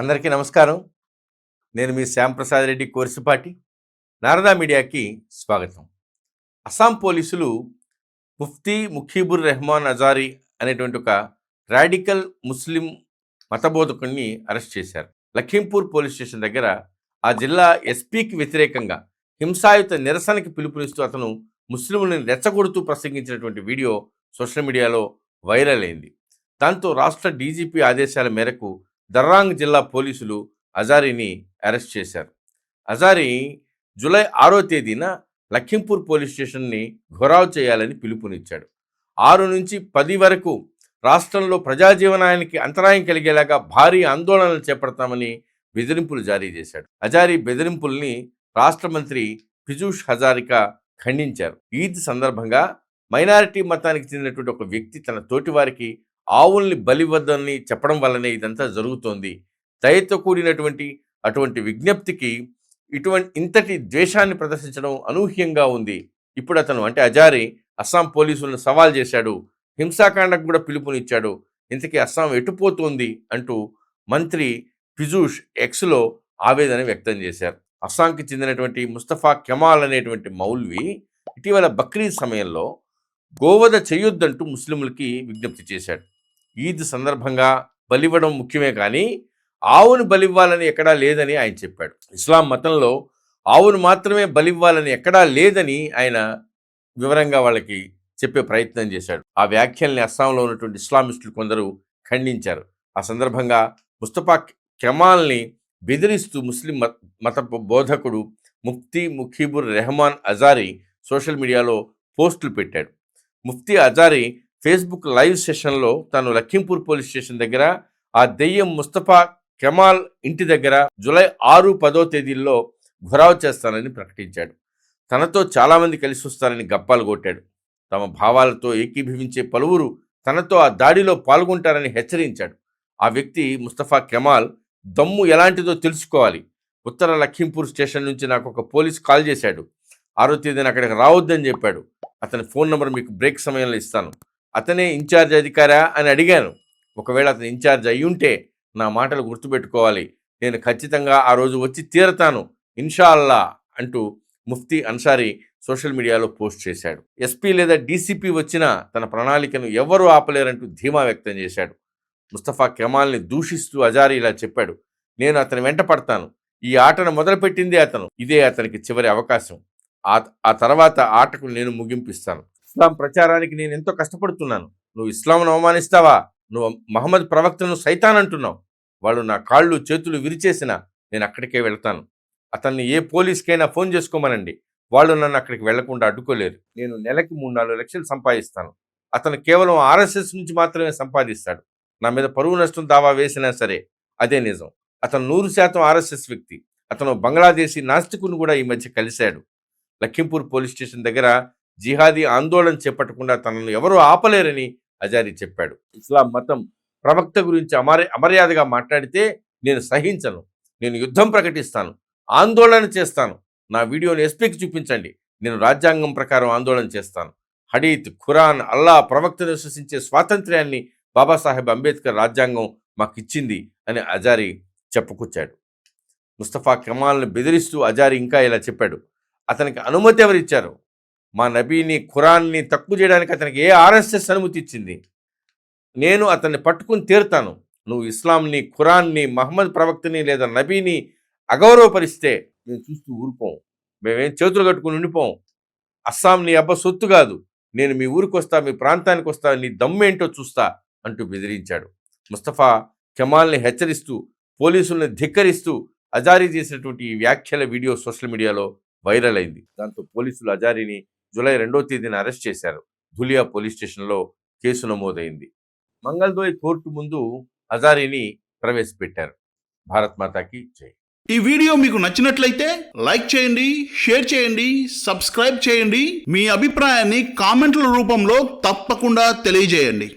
అందరికీ నమస్కారం. నేను మీ శ్యాంప్రసాద్ రెడ్డి కోర్సిపాటి. నారదా మీడియాకి స్వాగతం. అస్సాం పోలీసులు ముఫ్తీ ముఖీబుర్ రెహమాన్ అజారీ అనేటువంటి ఒక రాడికల్ ముస్లిం మతబోధకుడిని అరెస్ట్ చేశారు. లఖీంపూర్ పోలీస్ స్టేషన్ దగ్గర ఆ జిల్లా ఎస్పీకి వ్యతిరేకంగా హింసాయుత నిరసనకి పిలుపునిస్తూ అతను ముస్లింలను రెచ్చగొడుతూ ప్రసంగించినటువంటి వీడియో సోషల్ మీడియాలో వైరల్ అయింది. దాంతో రాష్ట్ర డీజీపీ ఆదేశాల మేరకు దర్రాంగ్ జిల్లా పోలీసులు అజారీని అరెస్ట్ చేశారు. అజారీ జూలై ఆరో తేదీన లఖింపూర్ పోలీస్ స్టేషన్ని ఘొరావు చేయాలని పిలుపునిచ్చాడు. ఆరు నుంచి పది వరకు రాష్ట్రంలో ప్రజాజీవనానికి అంతరాయం కలిగేలాగా భారీ ఆందోళనలు చేపడతామని బెదిరింపులు జారీ చేశాడు. అజారీ బెదిరింపుల్ని రాష్ట్ర మంత్రి పిజూష్ హజారికా ఖండించారు. ఈద్ సందర్భంగా మైనారిటీ మతానికి చెందినటువంటి ఒక వ్యక్తి తన తోటివారికి ఆవుల్ని బలివద్దని చెప్పడం వల్లనే ఇదంతా జరుగుతోంది. దయతో కూడినటువంటి అటువంటి విజ్ఞప్తికి ఇటువంటి ఇంతటి ద్వేషాన్ని ప్రదర్శించడం అనూహ్యంగా ఉంది. ఇప్పుడు అతను అంటే అజారి అస్సాం పోలీసులను సవాల్ చేశాడు. హింసాకాండకు కూడా పిలుపునిచ్చాడు. ఇంతకీ అస్సాం ఎటుపోతుంది అంటూ మంత్రి పిజూష్ ఎక్స్లో ఆవేదన వ్యక్తం చేశారు. అస్సాంకి చెందినటువంటి ముస్తఫా కెమాల్ అనేటువంటి మౌల్వి ఇటీవల బక్రీద్ సమయంలో గోవధ చేయొద్దంటూ ముస్లింలకి విజ్ఞప్తి చేశాడు. ఈద్ సందర్భంగా బలివ్వడం ముఖ్యమే కానీ ఆవును బలివ్వాలని ఎక్కడా లేదని ఆయన చెప్పాడు. ఇస్లాం మతంలో ఆవును మాత్రమే బలివ్వాలని ఎక్కడా లేదని ఆయన వివరంగా వాళ్ళకి చెప్పే ప్రయత్నం చేశాడు. ఆ వ్యాఖ్యల్ని అస్సాంలో ఉన్నటువంటి ఇస్లామిస్టులు కొందరు ఖండించారు. ఆ సందర్భంగా ముస్తఫా కెమాల్ని బెదిరిస్తూ ముస్లిం మత మత బోధకుడు ముఫ్తీ ముఖీబుర్ రెహమాన్ అజారీ సోషల్ మీడియాలో పోస్టులు పెట్టాడు. ముఫ్తీ అజారీ ఫేస్బుక్ లైవ్ సెషన్లో తాను లఖింపూర్ పోలీస్ స్టేషన్ దగ్గర ఆ దెయ్యం ముస్తఫా కెమాల్ ఇంటి దగ్గర జూలై ఆరు పదో తేదీల్లో ఘురావ్ చేస్తానని ప్రకటించాడు. తనతో చాలామంది కలిసి వస్తారని గప్పాలు కొట్టాడు. తమ భావాలతో ఏకీభవించే పలువురు తనతో ఆ దాడిలో పాల్గొంటారని హెచ్చరించాడు. ఆ వ్యక్తి ముస్తఫా కెమాల్ దమ్ము ఎలాంటిదో తెలుసుకోవాలి. ఉత్తర లఖింపూర్ స్టేషన్ నుంచి నాకు ఒక పోలీస్ కాల్ చేశాడు. ఆరో తేదీన అక్కడికి రావద్దని చెప్పాడు. అతని ఫోన్ నెంబర్ మీకు బ్రేక్ సమయంలో ఇస్తాను. అతనే ఇన్ఛార్జ్ అధికారా అని అడిగాను. ఒకవేళ అతను ఇన్ఛార్జ్ అయి ఉంటే నా మాటలు గుర్తుపెట్టుకోవాలి. నేను ఖచ్చితంగా ఆ రోజు వచ్చి తీరతాను. ఇన్షాల్లా అంటూ ముఫ్తీ అన్సారీ సోషల్ మీడియాలో పోస్ట్ చేశాడు. ఎస్పీ లేదా డీసీపీ వచ్చినా తన ప్రణాళికను ఎవ్వరూ ఆపలేరంటూ ధీమా వ్యక్తం చేశాడు. ముస్తఫా కెమాల్ని దూషిస్తూ అజారీ ఇలా చెప్పాడు. నేను అతని వెంట పడతాను. ఈ ఆటను మొదలుపెట్టిందే అతను. ఇదే అతనికి చివరి అవకాశం. ఆ ఆ తర్వాత ఆటకు నేను ముగింపిస్తాను. ఇస్లాం ప్రచారానికి నేను ఎంతో కష్టపడుతున్నాను. నువ్వు ఇస్లాంను అవమానిస్తావా? నువ్వు మహమ్మద్ ప్రవక్తను సైతాన్ అంటున్నావు. వాళ్ళు నా కాళ్ళు చేతులు విరిచేసిన నేను అక్కడికే వెళ్తాను. అతన్ని ఏ పోలీస్కైనా ఫోన్ చేసుకోమనండి. వాళ్ళు నన్ను అక్కడికి వెళ్ళకుండా అడ్డుకోలేరు. నేను నెలకి మూడు నాలుగు లక్షలు సంపాదిస్తాను. అతను కేవలం ఆర్ఎస్ఎస్ నుంచి మాత్రమే సంపాదిస్తాడు. నా మీద పరువు నష్టం దావా వేసినా సరే అదే నిజం. అతను నూరు శాతం ఆర్ఎస్ఎస్ వ్యక్తి. అతను బంగ్లాదేశీ నాస్తికుని కూడా ఈ మధ్య కలిశాడు. లఖింపూర్ పోలీస్ స్టేషన్ దగ్గర జిహాదీ ఆందోళన చేపట్టకుండా తనను ఎవరూ ఆపలేరని అజారీ చెప్పాడు. ఇస్లాం మతం ప్రవక్త గురించి అమర అమర్యాదగా మాట్లాడితే నేను సహించను. నేను యుద్ధం ప్రకటిస్తాను. ఆందోళన చేస్తాను. నా వీడియోని ఎస్పీకి చూపించండి. నేను రాజ్యాంగం ప్రకారం ఆందోళన చేస్తాను. హడీత్ ఖురాన్ అల్లా ప్రవక్తను విశ్వసించే స్వాతంత్ర్యాన్ని బాబాసాహెబ్ అంబేద్కర్ రాజ్యాంగం మాకు ఇచ్చింది అని అజారీ చెప్పుకొచ్చాడు. ముస్తఫా కెమాల్ని బెదిరిస్తూ అజారీ ఇంకా ఇలా చెప్పాడు. అతనికి అనుమతి ఎవరిచ్చారు? మా నబీని ఖురాన్ని తక్కువ చేయడానికి అతనికి ఏ ఆర్ఎస్ఎస్ అనుమతి ఇచ్చింది? నేను అతన్ని పట్టుకుని తీరుతాను. నువ్వు ఇస్లాంని ఖురాన్ని మహమ్మద్ ప్రవక్తని లేదా నబీని అగౌరవపరిస్తే మేము చూస్తూ ఊరుకోం. మేమేం చేతులు కట్టుకుని ఉండిపోం. అస్సాం నీ అబ్బ సొత్తు కాదు. నేను మీ ఊరికి వస్తా మీ ప్రాంతానికి వస్తా నీ దమ్మేంటో చూస్తా అంటూ బెదిరించాడు. ముస్తఫా కెమాల్ని హెచ్చరిస్తూ పోలీసుల్ని ధిక్కరిస్తూ అజారీ చేసినటువంటి ఈ వ్యాఖ్యల వీడియో సోషల్ మీడియాలో వైరల్ అయింది. దాంతో పోలీసులు అజారీని జూలై రెండో తేదీన అరెస్ట్ చేశారు. ధులియా పోలీస్ స్టేషన్లో కేసు నమోదైంది. మంగళదోయ్ కోర్టు ముందు హజారీని ప్రవేశపెట్టారు. భారత్ మాతాకి జై. ఈ వీడియో మీకు నచ్చినట్లయితే లైక్ చేయండి షేర్ చేయండి సబ్స్క్రైబ్ చేయండి. మీ అభిప్రాయాన్ని కామెంట్ల రూపంలో తప్పకుండా తెలియజేయండి.